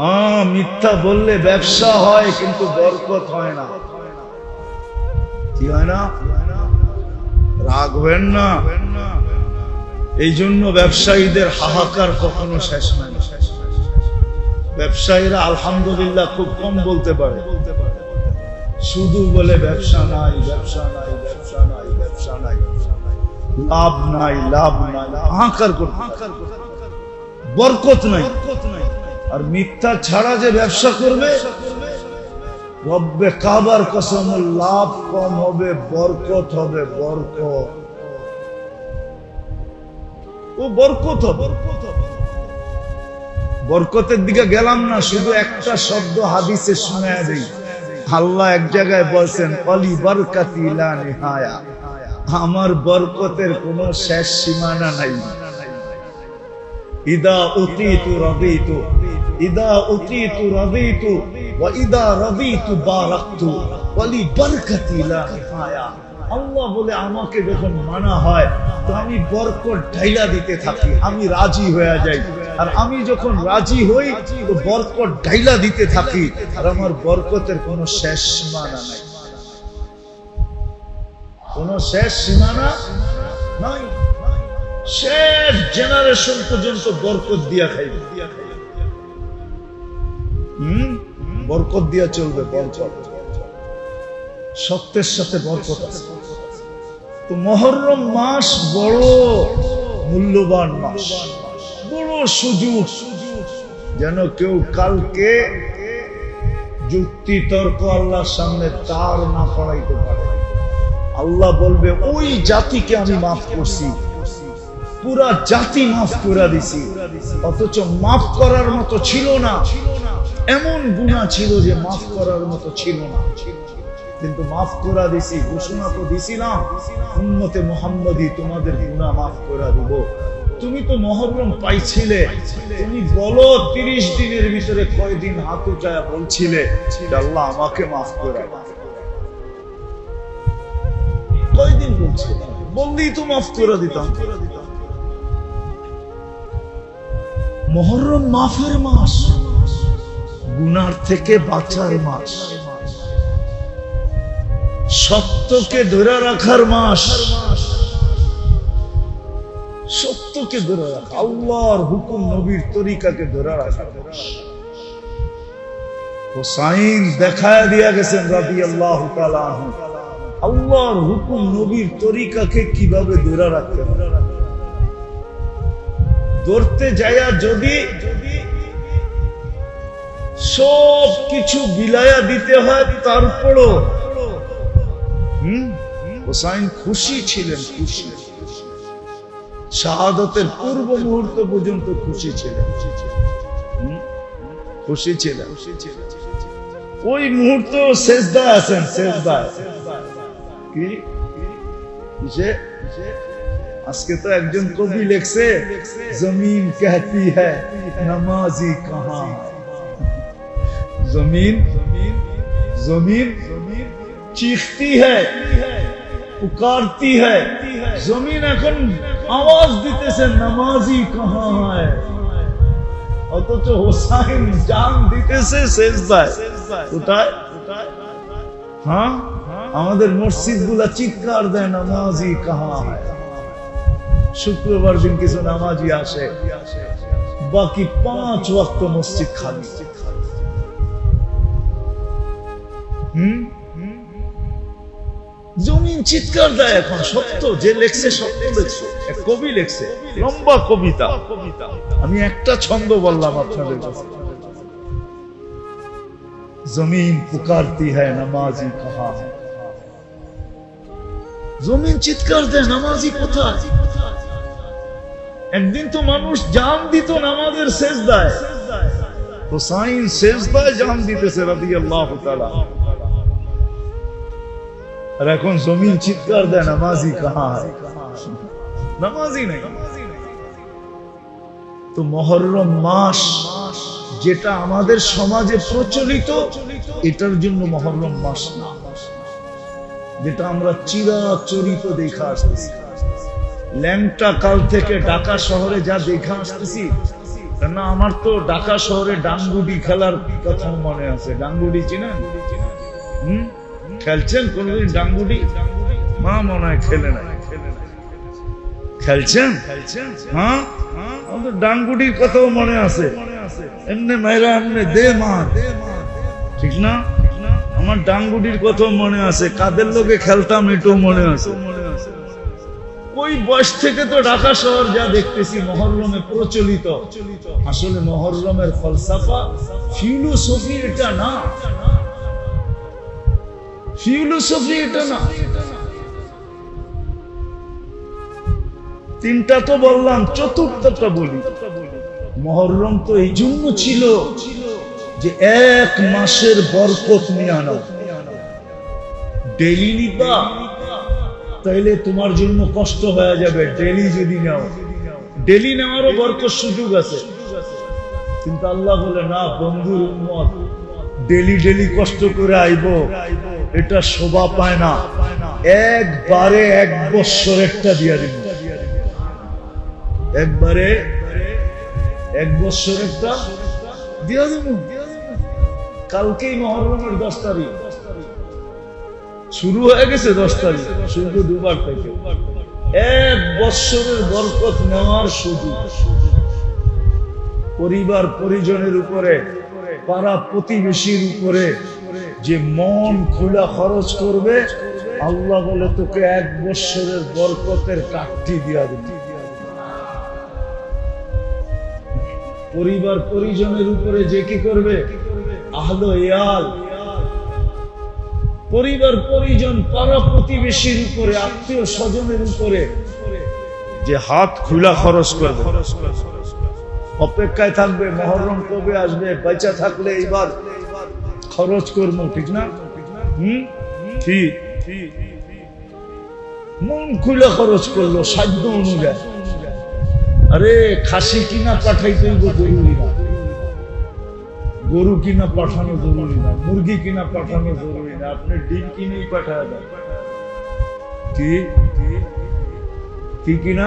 হ্যাঁ মিথ্যা বললে ব্যবসা হয়, কিন্তু বরকত হয় না। কি হয় না? রাখবেন না। এই জন্য ব্যবসায়ীদের হাহাকার কখনো শেষ হয় না ব্যবসায়ীরা আলহামদুলিল্লাহ খুব কম বলতে পারে। শুধু বলে ব্যবসা নাই ব্যবসা নাই ব্যবসা নাই ব্যবসা নাই। লাভ নাই লাভ নাই। হাহাকার করতে বরকত নাই। আর মিথ্যা ছাড়া যে ব্যবসা করবে? রব্বে কাবার কসম, লাভ কম হবে, বরকত হবে, বরকত। ও বরকত হবে। বরকতের দিকে গেলাম না, শুধু একটা শব্দ হাদিসে শোনা দেই। আল্লাহ এক জায়গায় বলছেন, অলি বরকাতি নিহায়া। আমার বরকতের কোনো শেষ সীমানা নাই। ইদা উতিতু রাদিতু ইদা উতিতু রাদিতু ওয়া ইদা রাদিতু বারাকতু বরকাতি লা নিহায়া আল্লাহ বলে, আমাকে যখন মানা হয় তো আমি বরকত ঢাইলা দিতে থাকি, আমি রাজি হয়ে যাই। আর আমি যখন রাজি হই তো বরকত ঢাইলা দিতে থাকি, আর আমার বরকতের কোনো শেষ সীমানা নাই। কোনো শেষ সীমানা নাই। শেষ জেনারেশন পর্যন্ত বরকত দিয়া খাইবে দিয়া খাইবে। হুম? বরকত দিয়া চলবে, বরকত। সত্যের সাথে বরকত আছে। তো মহরম মাস বড় মূল্যবান মাস। বড় সুযোগ। যেন কেউ কালকে যুক্তি, তর্ক আল্লাহর সামনে তার না পড়াইতে পারে। আল্লাহ বলবে, ওই জাতিকে আমি মাফ করছি। পুরা জাতি মাফ করে দিছি। অথচ মাফ করার মতো ছিল না। এমন গুণা ছিল যে মাফ করার মতো ছিল না। কিন্তু মাফ করা দিছি, ঘোষণা তো দিছিলাম উন্নতে মোহাম্মদী তোমাদের গুণা মাফ করে দিব। তুমি তো মহরম পাইছিলে, তুমি বলো তিরিশ দিনের ভিতরে কয়দিন হাত উচায়া বলছিলে আল্লাহ আমাকে মাফ করে কয়দিন বলছিল? বললেই তো মাফ করে দিতাম। মহরম মাফের মাস। গুনার থেকে বাঁচার মাস। সত্যকে ধরে রাখার মাস। সত্যকে ধরে রাখা। আল্লাহর হুকুম নবীর তরিকাকে ধরে রাখা হোসাইন দেখায় দিয়া গেছেন রাবি আল্লাহ আল্লাহর হুকুম নবীর তরিকাকে কীভাবে ধরে রাখতে ধরতে যাইয়া যদি সব কিছু বিলায়া দিতে হয় তারপরও হোসাইন খুশি ছিলেন, খুশি। শাহাদতের পূর্ব মুহূর্ত পর্যন্ত খুশি ছিলেন। খুশি ছিলেন। ওই মুহূর্ত শেষদা আছেন শেষদা কি? আজকে তো একজন কবি লিখছে, জমিন কেহতি হ্যাঁ নমাজি কাহা? जमीन जमीन चीखती है पुकारती है जमीन এখন আওয়াজ দিতেছে নামাজি কাহা হয় অথচ হোসাইন জান দিতেছে শেষদায় কোথায় হ্যাঁ আমাদের মসজিদ গুলা চিৎকার দেয় নামাজি কাহা হয় শুক্রবার দিন কিছু নামাজি আসে বাকি পাঁচ ওয়াক্ত মসজিদ খালি জমিন চিৎকার দেয় এখন, সত্য, যে লেখছে সত্য লেখছে। কবি লেখছে, লম্বা কবিতা। আমি একটা ছন্দ বললাম আপনাদের কাছে। জমিন পুকারতি হ্যায় নামাজি কাহা জমিন চিৎকার দেয়, নামাজি কোথায়? একদিন তো মানুষ জান দিত নামাজের শেষ দেয় হোসাইন শেষ দেয় জান দিতেছে রাদি আল্লাহ আর এখন জমিন চিৎকার দেয়, নামাজি কাহা নামাজি নেই। তো মহরম মাস যেটা আমাদের সমাজে প্রচলিত, এটার জন্য মহরম মাস না। যেটা আমরা চিরাচরিত দেখা আসতেছি। ল্যাংটা কাল থেকে ঢাকা শহরে যা দেখা আসতেছি না আমার তো ঢাকা শহরে ডাঙ্গুডি খেলার কথা মনে আছে। ডাঙ্গুডি চিনেন? হুম? খেলছেন? কোনদিন ডাঙ্গুডি? মা মনে হয় খেলে না খেলছেন? হ্যাঁ ডাঙ্গুডির কথাও মনে আছে। এমনি মেয়েরা এমনি দে মা। ঠিক না? আমার ডাঙ্গুডির কথাও মনে আছে। কাদের লোকে খেলতাম এটাও মনে আছে। ওই বয়স থেকে তো ঢাকা শহর যা দেখতেছি, মহরমে প্রচলিত। আসলে মহরমের ফলসাফা ফিলোসফি এটা না। ফিলোসফি এটা না। তিনটা তো বললাম, চতুর্থটা বলি। মহরম তো এই জন্য ছিল যে এক মাসের বরকত নিয়ে আনা। ডেলি নিবা তাইলে তোমার জন্য কষ্ট হয়ে যাবে ডেলি যদি নাও। ডেলি নেওয়ারও বরকত সুযোগ আছে। কিন্তু আল্লাহ বলে, না, বন্ধুর উন্মত ডেলি ডেলি কষ্ট করে আইব। এটা শোভা পায় না। একবারে এক বৎসর একটা দিয়া দিব। একবারে এক বৎসর একটা দিয়া দিব। কালকেই মহরমের দশ তারিখ। শুরু হয়ে গেছে দশ তারিখ। শুরু দুবার থেকে। এক বৎসরের বরকত নেওয়ার সুযোগ। পরিবার পরিজনের উপরে, পাড়া প্রতিবেশীর উপরে যে মন খোলা খরচ করবে, আল্লাহ বলে, তোকে এক বৎসরের বরকতের কাঠটি দিয়া দিবে। পরিবার পরিজনের উপরে যে কি করবে? আহলো পরিবার পরিজন পাড়া প্রতিবেশীর উপরে, আত্মীয় স্বজনের উপরে যে হাত খোলা খরচ করবে। অপেক্ষায় থাকবে, মহরম কবে আসবে? বেচা থাকলে এইবার খরচ করব, ঠিক না? ঠিক মন খুলে খরচ করল, সাধ্য অনুযায়ী। আরে, খাসি কিনা পাঠাইতে জরুরি না। গরু কিনা পাঠানো জরুরি না, মুরগি কিনা পাঠানো জরুরি না, আপনি ডিম কিনেই পাঠায় দেন কি? কি কিনা?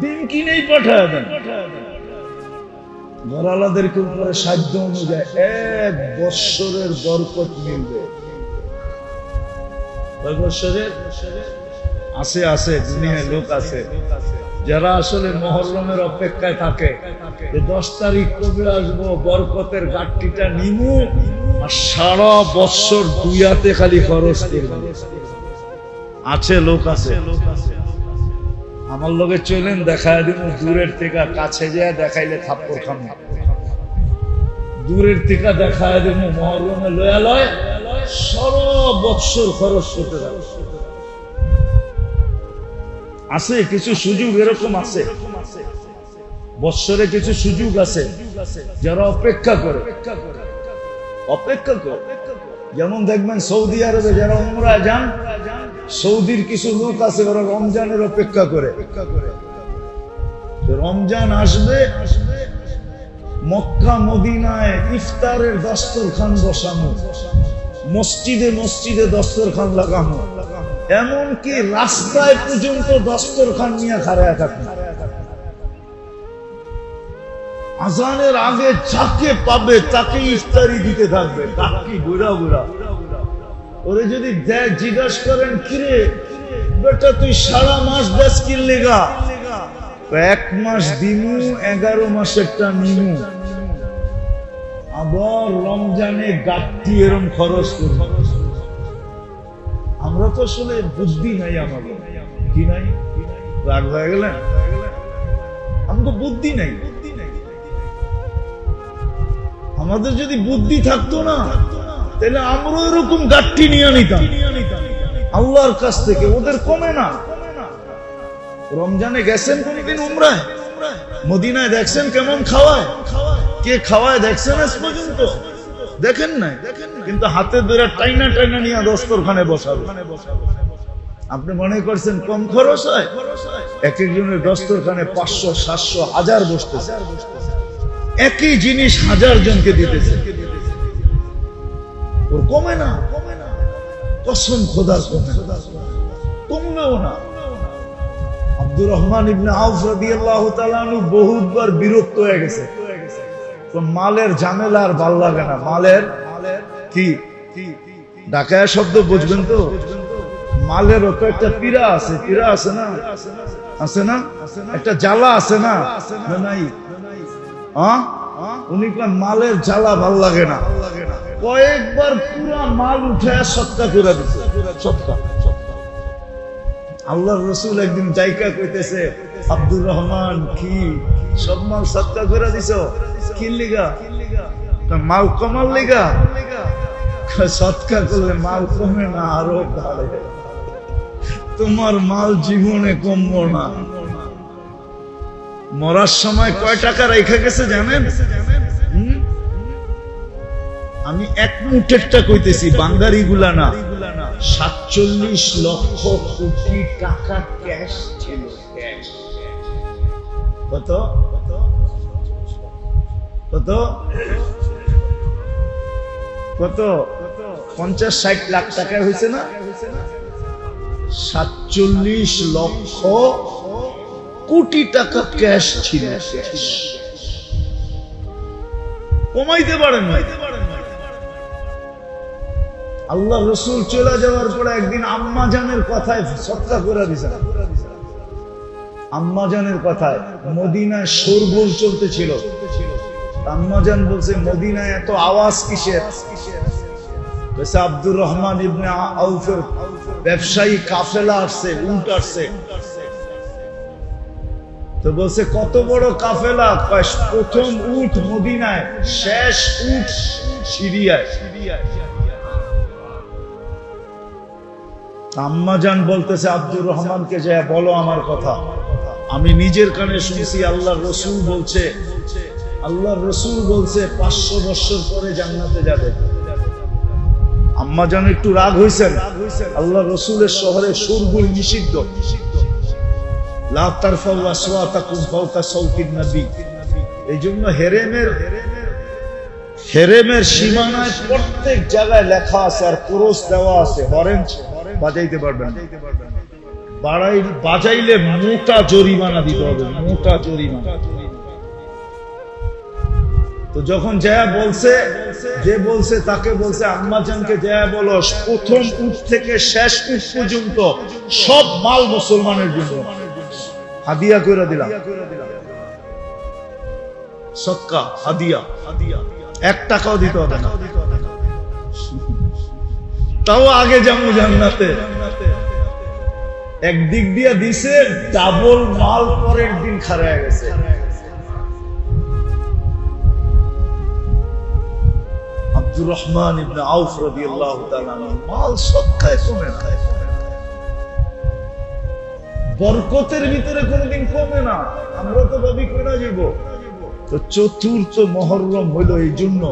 ডিম কিনেই পাঠায় দেন ঘরালাদেরকে উপরে সাধ্য অনুযায়ী এক বৎসরের বরকত মিলবে। আছে আছে, দুনিয়ায় লোক আছে। যারা আসলে মহরমের অপেক্ষায় থাকে, যে দশ তারিখ কবে আসব, বরকতের গাঠটিটা নিমু, আর সারা বৎসর দুইয়াতে খালি খরচ করবে। আছে, লোক আছে। আমার লোকে চলেন, দেখায় দিব, দূরের থেকে, কাছে যায় দেখাইলে থাপ্পর খাম। দূরের থেকে দেখায় দিব মহরমে লয়া লয়, সারা বৎসর খরচ করতে আছে, কিছু সুযোগ এরকম আছে। বৎসরে কিছু সুযোগ আছে, যারা অপেক্ষা করে। অপেক্ষা করে। যেমন দেখবেন সৌদি আরবে যারা উমরায় যান, সৌদির কিছু লোক আছে ওরা রমজানের অপেক্ষা করে। রমজান আসবে, মক্কা, মদিনায় ইফতারের দস্তরখান বসানো, মসজিদে মসজিদে দস্তরখান লাগানো। এমনকি রাস্তায় পর্যন্ত দস্তরখান নিয়ে খাড়ায় থাকে আজানের আগে যাকে পাবে তাকে ইফতারি দিতে থাকবে। কাকি বুড়া বুড়া। ওরে যদি দেখ জিজ্ঞাসা করেন, কিরে, বেটা, তুই সারা মাস দেশ কিনলে গা? এক মাস দিনু এগারো মাস একটা নিমু। আবার রমজানে গাঠটি এরম খরচ করব আমরা তো আসলে বুদ্ধি নাই আমাদের। কি নাই? রাগ হয়ে গেলেন? আমি তো বুদ্ধি নাই। আমাদের যদি বুদ্ধি থাকতো না, তাহলে আমরা এরকম গাঠটি নিয়ে নিতাম আল্লাহর কাছ থেকে, ওদের কমে না। রমজানে গেছেন কোনদিন উমরায়? মদিনায় দেখছেন কেমন খাওয়ায়? কে খাওয়ায় দেখছেন আজ পর্যন্ত? দেখেন নাই। কিন্তু হাতে ধরে টাইনা টাইনা নিয়ে দস্তরখানে বসাবে। আপনি মনে করছেন কম খরচ হয়? এক একজনের দস্তরখানে পাঁচশো, সাতশো, হাজার বসতেছে। একই জিনিস হাজার জনকে দিতেছে। ওর কমে না। কমে না কসম খোদার কমে কমবেও না। আব্দুর রহমান ইবনে আউফ রাদিয়াল্লাহু তাআলা বহুতবার বিরক্ত হয়ে গেছে। তো মালের ঝামেলা আর ভালো লাগে না। মালের কি? ঢাকায় শব্দ বুঝবেন তো? মালেরও তো একটা পীড়া আছে। পীড়া আছে না? আছে না? একটা জ্বালা আছে না, নাই। হ্যাঁ? উনি কয় মালের জ্বালা ভালো লাগে না। কয়েকবার পুরা মাল উঠে সৎকা করে সৎকা। আল্লাহ রসুল একদিন জায়গা কইতেছে আব্দুর রহমান কি? সব মাল সৎকা করে দিছ? কি লিগা? মাল কমার লিগা? কয়, সৎকা করলে মাল কমে না আরও বাড়ে। তোমার মাল জীবনে কমবো না। মরার সময় কয় টাকা রেখে গেছে জানেন? আমি এক মুঠেরটা কইতেছি বাঙ্গারি গুলা না, সাতচল্লিশ লক্ষ কোটি টাকা ক্যাশ ছিল। কত? কত? কত? পঞ্চাশ ষাট লাখ টাকা হয়েছে না? সাতচল্লিশ লক্ষ কোটি টাকা ক্যাশ ছিল। কমাইতে পারেন আল্লাহ রসুল চলে যাওয়ার পরে একদিন আম্মা জানের কথায় সৎকা করে দিছেন আম্মা জানের কথায় মদিনায় শোরগোল চলতেছিল। আম্মা জান বলছে, মদিনায় এত আওয়াজ কিসের? আব্দুর রহমান ইবনে আউফের ব্যবসায়ী কাফেলা আসছে উল্ট আসছে তো বলছে, কত বড় কাফেলা? প্রথম উঠ মদিনায়, শেষ উঠ সিরিয়ায়। আম্মাজান বলতেছে, আব্দুর রহমানকে বলো আমার কথা। আমি নিজের কানে শুনছি আল্লাহ রসুল বলছে আল্লাহ রসুল বলছে, পাঁচশো বছর পরে জান্নাতে যাবে। আম্মাজান একটু রাগ হয়েছেন আল্লাহ রসুলের শহরে সুরগুল নিষিদ্ধ। লা বাজাইলে মোটা জরিমানা দিতে হবে, মোটা জরিমানা। তো যখন জয়া বলছে, যে বলছে তাকে বলছে আম্মাজানকে জয়া বলো, প্রথম উঠ থেকে শেষ পর্যন্ত সব মাল মুসলমানের জন্য। হাদিয়া করে দিলাম। সৎকা, হাদিয়া। হাদিয়া এক টাকাও দিতে হবে না। তাও আগে যাব জান্নাতে। একদিক দিয়ে দিছে, ডাবল মাল পরের দিন খারায় গেছে। আব্দুর রহমান ইবনে আউফ রাদিয়াল্লাহু তাআলা মাল সৎকায় কমে না। বরকতের ভিতরে কোনোদিন কমে না। আমরা তো ভাবি করে যাব তো চতুর্থ মহরম হইল এই জন্য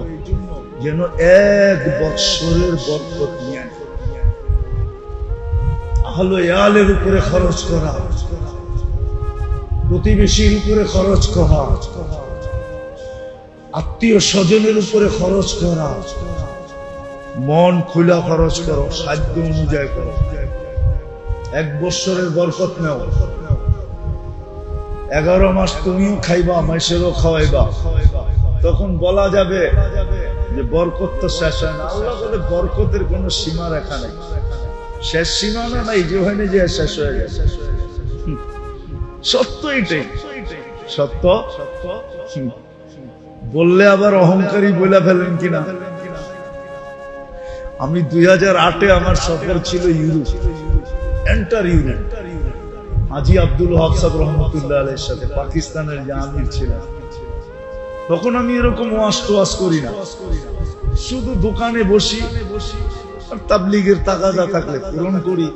যেন এক বৎসরের বরকত নিয়ে আহলো ইয়ালের উপরে খরচ করা। প্রতিবেশীর উপরে খরচ করা। আত্মীয় স্বজনের উপরে খরচ করা। মন খুলা খরচ করো, সাধ্য অনুযায়ী করো। এক বৎসরের বরকত নেও। এগারো মাস তুমিও খাইবা, মাইসেরও খাওয়াইবা। তখন বলা যাবে যে বরকত তো শেষ হয় না। আল্লাহ বলে বরকতের কোনো সীমা রেখা নেই। শেষ সীমানা নাই, যে হয়নি যে শেষ হয়ে গেছে। সত্য এটাই। সত্য? বললে আবার অহংকারী বলে ফেলেন কিনা? আমি দুই হাজার আটে আমার সফর ছিল Europe. Enter Europe Haji Abdul Haq Rahmatullah আলের সাথে পাকিস্তানের যে আমির ছিলেন, তখন আমি এরকম ওয়াশ টোয়াশ করি না। শুধু দোকানে বসি, আর তাবলিগের তাগাদা থাকলে পূরণ করি।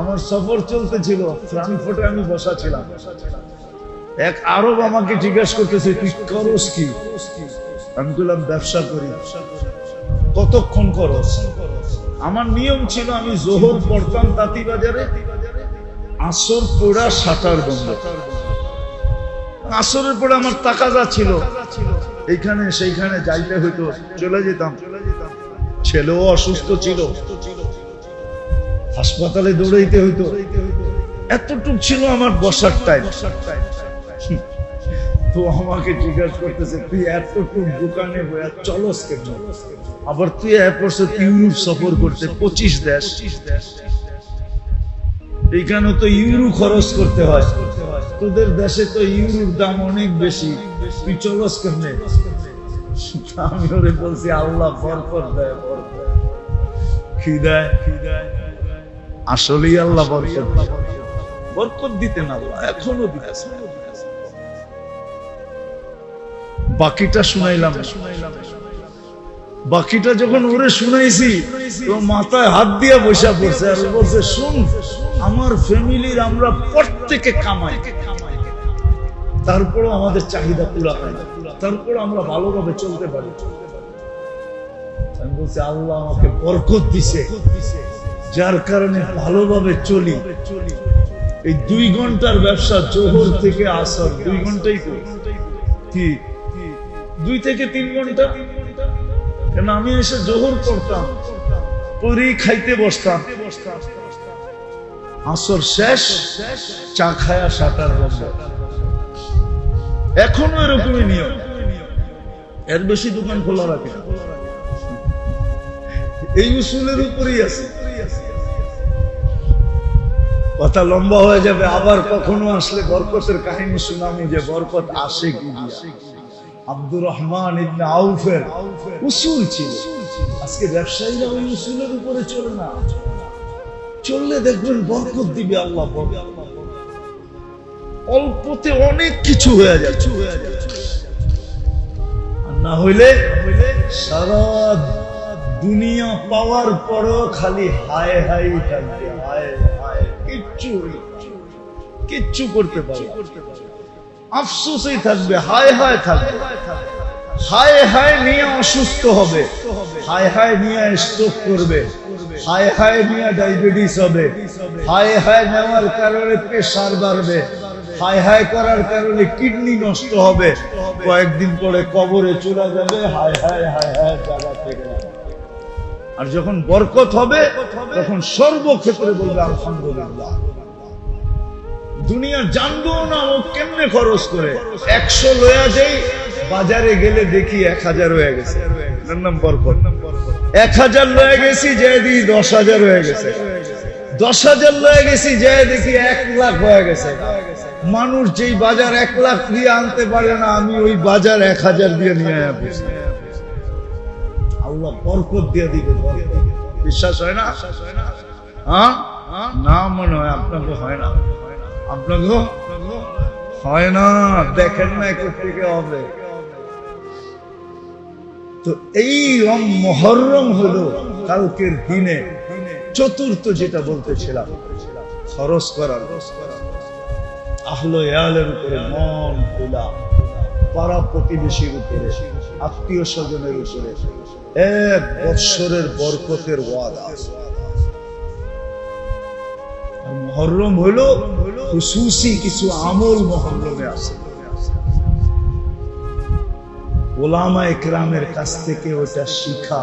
আমার সফর চলতেছিল ফ্রাঙ্কফুর্টে আমি বসা ছিলাম। এক আরব আমাকে জিজ্ঞাসা করতেছে, তুই করস কি? আমি বললাম, ব্যবসা করি। কতক্ষণ করস? আমার নিয়ম ছিল, আমি জোহর পড়তাম তাঁতি বাজারে আসর পোড়া সাঁতার বন্ধ। আসরের পরে আমার তাকাজা ছিল। এইখানে, সেইখানে যাইতে হইতো, চলে যেতাম। ছেলেও অসুস্থ ছিল। হাসপাতালে দৌড়াইতে হইতো। এতটুক ছিল আমার বসার টাইম তো আমাকে জিজ্ঞাসা করতেছে, তুই এতটুক দোকানে চলস কেন? আবার তুই এরপর ইউরোপ সফর করতে পঁচিশ দেশ। এইখানে তো ইউরো খরচ করতে হয়। তোদের দেশে তো ইউরোর দাম অনেক বেশি। তুই চলস কেমনে? আমি ওরে বলছি, আল্লাহ দেয়, বরকত কি দেয়? আসলেই আল্লাহ বরকত দেয়। বরকত দিতেন আল্লাহ, এখনও দিতেছে। বাকিটা শুনাইলাম। বাকিটা যখন ওরে শুনাইছি মাথায় হাত দিয়া বসা পড়ছে আর বলছে, শুন, আমার ফ্যামিলির আমরা প্রত্যেকে কামাই। তারপরও আমাদের চাহিদা পুরা হয় না। তারপর আমরা ভালোভাবে চলতে পারি। আমি বলছি, আল্লাহ আমাকে বরকত দিছে। যার কারণে ভালোভাবে চলি। এই দুই ঘণ্টার ব্যবসা জোহর থেকে আসর, দুই ঘন্টাই কি? দুই থেকে তিন ঘণ্টা? কেন আমি এসে জোহর করতাম? পরেই খাইতে বসতাম। আসর শেষ, চা খায়া বন্ধ এখনও এরকমই নিয়ম। এর বেশি দোকান খোলা রাখে। এই উসুলের উপরেই আছে। কথা লম্বা হয়ে যাবে, আবার কখনো আসলে বরকতের কাহিনী শুনামি যে বরকত আসে কি দিয়া। আব্দুর রহমান ইবনে আউফের উসুল ছিল। আজকে ব্যবসায়ীরা ওই উসুলের উপরে চলে না। চললে দেখবেন বরকত দিবে আল্লাহ অল্পতে অনেক কিছু হয়ে যাচ্ছে আর না হইলে সারা দুনিয়া পাওয়ার পরও খালি হায় হাই থাকবে, হায় হায়। কিচ্ছু কিচ্ছু করতে পারবে আফসোসই থাকবে, হায় হায় থাকবে। হায় হায় নিয়ে অসুস্থ হবে। হায় হায় নিয়ে স্ট্রোক করবে। হায় হায় নিয়ে ডায়াবেটিস হবে। হায় হায় নেওয়ার কারণে প্রেশার বাড়বে। হায় হায় করার কারণে কিডনি নষ্ট হবে। কয়েকদিন পরে কবরে চলে যাবে। হায় হায় হায় হায় জায়গা থেকে। আর যখন বরকত হবে, তখন সর্বক্ষেত্রে বলবে, আলহামদুলিল্লাহ। দুনিয়া জানব না, ও কেমনে খরচ করে? একশো লয়া যাই বাজারে গেলে দেখি এক হাজার হয়ে গেছে। এক হাজার লয়ে গেছি যে দিই দশ হাজার হয়ে গেছে। দশ হাজার লয়ে গেছি যে দেখি এক লাখ হয়ে গেছে। মানুষ যেই বাজার এক লাখ দিয়ে আনতে পারে না, আমি ওই বাজার এক হাজার দিয়ে নিয়ে আসি আল্লাহ বরকত দিয়ে দিবে। বিশ্বাস হয় না? হ্যাঁ? না মনে হয়, আপনাকে হয় না। আপনাকে হয় না। দেখেন না থেকে হবে। তো এই রম মহরম হলো কালকের দিনে। চতুর্থ যেটা বলতেছিলাম, খরচ করার আহলো ইয়ালের উপরে মন খোলা, পাড়া প্রতিবেশীর উপরে, আত্মীয় স্বজনের উপরে। এক বৎসরের বরকতের ওয়াদা। মহরম হলো খুশুসি কিছু আমল মহরমে আছে ওলামা একরামের কাছ থেকে ওটা শিখা।